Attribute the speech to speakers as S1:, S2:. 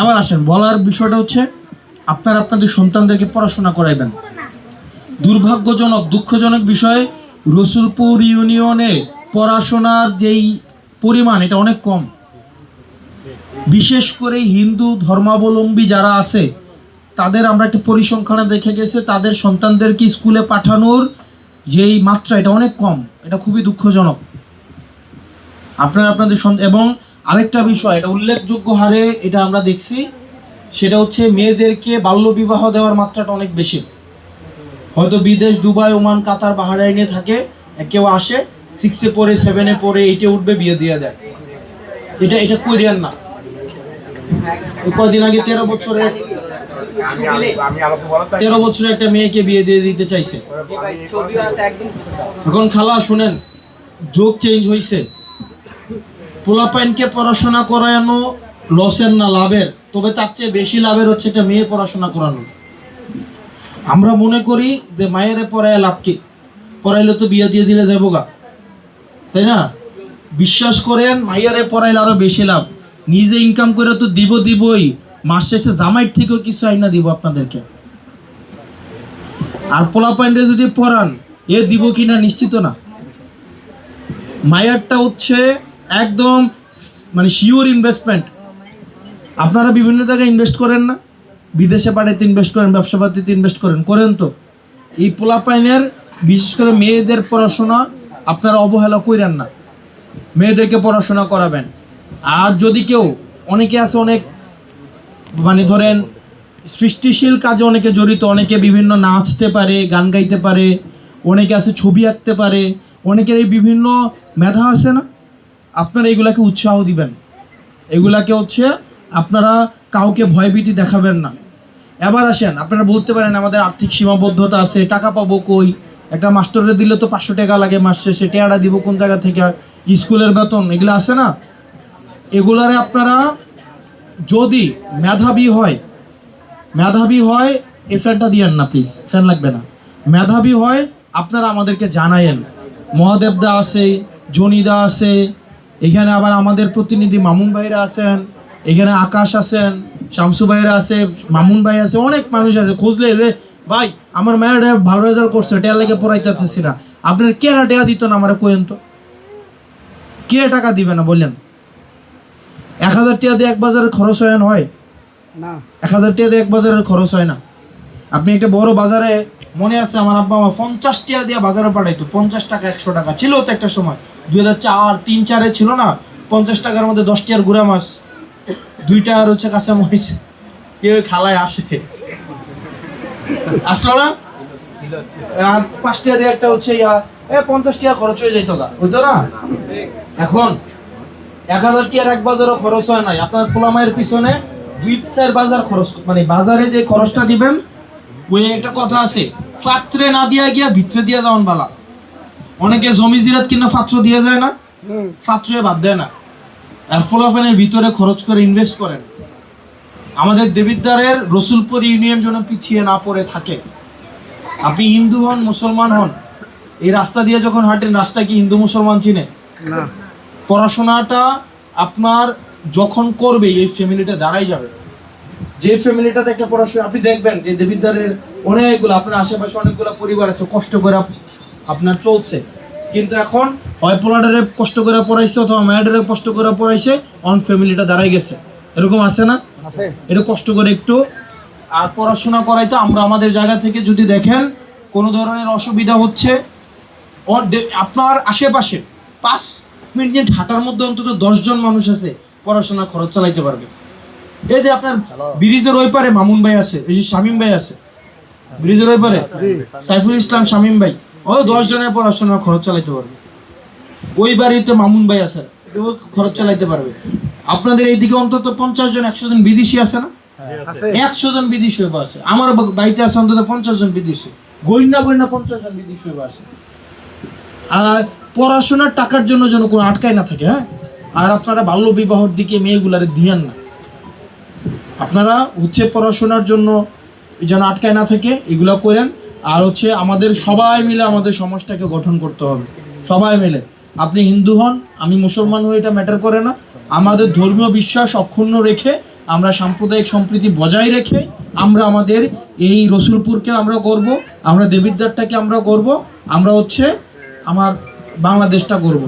S1: এবার আসেন, বলার বিষয়টা হচ্ছে আপনারা আপনাদের সন্তানদেরকে পড়াশোনা করাইবেন। দুর্ভাগ্যজনক, দুঃখজনক বিষয়ে, রসুলপুর ইউনিয়নে পড়াশোনার যেই পরিমাণ, এটা অনেক কম। বিশেষ করে হিন্দু ধর্মাবলম্বী যারা আছে, তাদের আমরা একটা পরিসংখ্যানে দেখে গেছে, তাদের সন্তানদেরকে স্কুলে পাঠানোর যেই মাত্রা, এটা অনেক কম। এটা খুবই দুঃখজনক। আপনারা আপনাদের এবং আরেকটা বিষয়, এটা উল্লেখযোগ্য হারে এটা আমরা দেখছি, সেটা হচ্ছে মেয়েদেরকে বাল্যবিবাহ দেওয়ার মাত্রাটা অনেক বেশি। হয়তো বিদেশ, দুবাই, ওমান, কাতার, বাহারাইনে থাকে, কেউ আসে সিক্সে পড়ে সেভেনে পড়ে এইটে উঠবে, বিয়ে দিয়ে দেয়। এটা এটা কোরিয়ান না। কয়দিন আগে তেরো বছরের তেরো বছরের একটা মেয়েকে বিয়ে দিয়ে দিতে চাইছে। এখন খালা, শুনেন যোগ চেঞ্জ হয়েছে পোলাপাইনকে পড়াশোনা করানো লসের না লাভের, তবে তার চেয়ে বেশি লাভের হচ্ছে একটা মেয়ে পড়াশোনা করানো। আমরা মনে করি যে মায়েরে পড়ায় লাভ কি? পড়াইলে তো বিয়ে দিয়ে দিলে যাব গা। তাই না? বিশ্বাস করেন মাইয়ারে পড়াইলে আরও বেশি লাভ। নিজে ইনকাম করে তো দিব দিবই। মাস শেষে জামাইট থেকেও কিছু আইনা দিব আপনাদেরকে। আর পোলাপাইনরে যদি পড়ান, এ দিব কিনা নিশ্চিত না। মায়ারটা হচ্ছে একদম মানে শিওর ইনভেস্টমেন্ট আপনারা বিভিন্ন জায়গায় ইনভেস্ট করেন না। বিদেশে পাঠাইতে ইনভেস্ট করেন, ব্যবসা পাতিতে ইনভেস্ট করেন করেন তো। এই পোলাপাইনের, বিশেষ করে মেয়েদের পড়াশোনা আপনারা অবহেলা করেন না। মেয়েদেরকে পড়াশোনা করাবেন। আর যদি কেউ, অনেকে আছে অনেক মানে ধরেন সৃষ্টিশীল কাজে অনেকে জড়িত, অনেকে বিভিন্ন নাচতে পারে, গান গাইতে পারে, অনেকে আছে ছবি আঁকতে পারে, অনেকের এই বিভিন্ন মেধা আছে না? আপনারা এগুলাকে উৎসাহ দিবেন। এগুলাকে হচ্ছে আপনারা কাউকে ভয়ভীতি দেখাবেন না। এবার আসেন, আপনারা বলতে পারেন আমাদের আর্থিক সীমাবদ্ধতা আছে, টাকা পাবো কই? একটা মাস্টারে দিলে তো পাঁচশো টাকা লাগে মাস শেষে, টেয়ারা দিব কোন জায়গা থেকে? স্কুলের বেতন, এগুলো আছে না? এগুলারে আপনারা যদি মেধাবী হয় মেধাবী হয়, এই ফ্যানটা দিয়েন না প্লিজ ফ্যান লাগবে না। মেধাবী হয়, আপনারা আমাদেরকে জানায়েন। মহাদেবদা আছে জনিদা আছে এখানে আবার আমাদের প্রতিনিধি মামুন ভাইরা আছেন এখানে আকাশ আছেন শামসু ভাইরা আছে মামুন ভাই আছে অনেক মানুষ আছে। খুঁজলে যে ভাই আমার মেয়ের ভালো রেজাল্ট করছে টেয়া লেগে পড়াইতে চাচ্ছি না। আপনার কে টেয়া দিত না আমার কোয়েন তো? কে টাকা দিবে না বললেন এক হাজার টিয়া দিয়ে এক বাজারে খরচ হয় না হয়
S2: না।
S1: এক হাজার টিয়া দিয়ে এক বাজারের খরচ হয় না। আপনি একটা বড় বাজারে মনে আছে আমার আব্বা আমার পঞ্চাশ টিয়া দিয়ে বাজারে পাঠাইতো পঞ্চাশ টাকা একশো টাকা। ছিল তো একটা সময়। দুই হাজার চার, তিন চারে ছিল না, পঞ্চাশ টাকার মধ্যে দশ টাকার গুড়া মাছ। দুইটা আর হচ্ছে কাঁচা মহিষ কেউ খালায় আসে। আসলো না? আর পাঁচ টাকা দিয়ে একটা হচ্ছে ইয়া পঞ্চাশ টাকা খরচ হয়ে যাইতো গা। বুঝতো না? এখন এক হাজার টিয়ার এক বাজারও খরচ হয় নাই। আপনার পোলামায়ের পিছনে দুই, চার বাজার খরচ মানে বাজারে যে খরচটা দিবেন, ওই একটা কথা আছে, পাত্রে না দিয়া গিয়া ভিতরে দিয়া যাওয়ান বালা। অনেকে জমি জিরাত কিনা পাত্র দিয়ে যায় না পাত্রে বাদ দেয় না। আর ফোলাফানের ভিতরে খরচ করে ইনভেস্ট করেন। আমাদের দেবিদ্বারের রসুলপুর ইউনিয়ন যেন পিছিয়ে না পড়ে থাকে। আপনি হিন্দু হন মুসলমান হন এই রাস্তা দিয়ে যখন হাঁটেন রাস্তা কি হিন্দু মুসলমান চিনে? পড়াশোনাটা আপনার যখন করবে এই ফ্যামিলিটা দাঁড়াই যাবে। যে ফ্যামিলিটাতে একটা পড়াশোনা আপনি দেখবেন যে দেবিদ্বারের অনেকগুলো আপনার আশেপাশে অনেকগুলো পরিবার আছে কষ্ট করে আপনার চলছে। কিন্তু এখন হয় পোলাডারে কষ্ট করে পড়াইছে অথবা মেয়েডারে কষ্ট করে পড়াইছে অন ফ্যামিলিটা দাঁড়াই গেছে। এরকম আছে না? এটা কষ্ট করে একটু আর পড়াশোনা করাই তো আমরা আমাদের জায়গা থেকে যদি দেখেন কোনো ধরনের অসুবিধা হচ্ছে আপনার আশেপাশে পাঁচ মিনিট হাঁটার মধ্যে অন্তত দশজন মানুষ আছে পড়াশোনা খরচ চালাইতে পারবে। এই যে আপনার ব্রিজের ওই পারে মামুন ভাই আছে এই যে শামীম ভাই আছে। ব্রিজের ওই পারে? সাইফুল ইসলাম শামীম ভাই। ও দশ জনের পড়াশোনার খরচ চালাইতে পারবে। ওই বাড়িতে মামুন ভাই আছে ও খরচ চালাইতে পারবে। আপনাদের এইদিকে অন্তত পঞ্চাশ জন একশো জন বিদেশি আছে না? একশো জন বিদেশি হয়ে আছে। আমার বাড়িতে আছে অন্তত পঞ্চাশ জন বিদেশি। গইনা গইনা পঞ্চাশ জন বিদেশি হইব আছে। আর পড়াশোনার টাকার জন্য যেন কোনো আটকায় না থাকে হ্যাঁ? আর আপনারা বাল্য বিবাহর দিকে মেয়েগুলারে দিয়েন না। আপনারা হচ্ছে পড়াশোনার জন্য যেন আটকায় না থাকে এগুলো করেন। আর হচ্ছে আমাদের সবাই মিলে আমাদের সমাজটাকে গঠন করতে হবে। সবাই মিলে। আপনি হিন্দু হন, আমি মুসলমান হয়ে এটা ম্যাটার করে না। আমাদের ধর্মীয় বিশ্বাস অক্ষুণ্ণ রেখে, আমরা সাম্প্রদায়িক সম্প্রীতি বজায় রেখে, আমরা আমাদের এই রসুলপুরকে আমরা করব আমরা দেবিদ্বারটাকে আমরা করব আমরা হচ্ছে আমার বাংলাদেশটা করব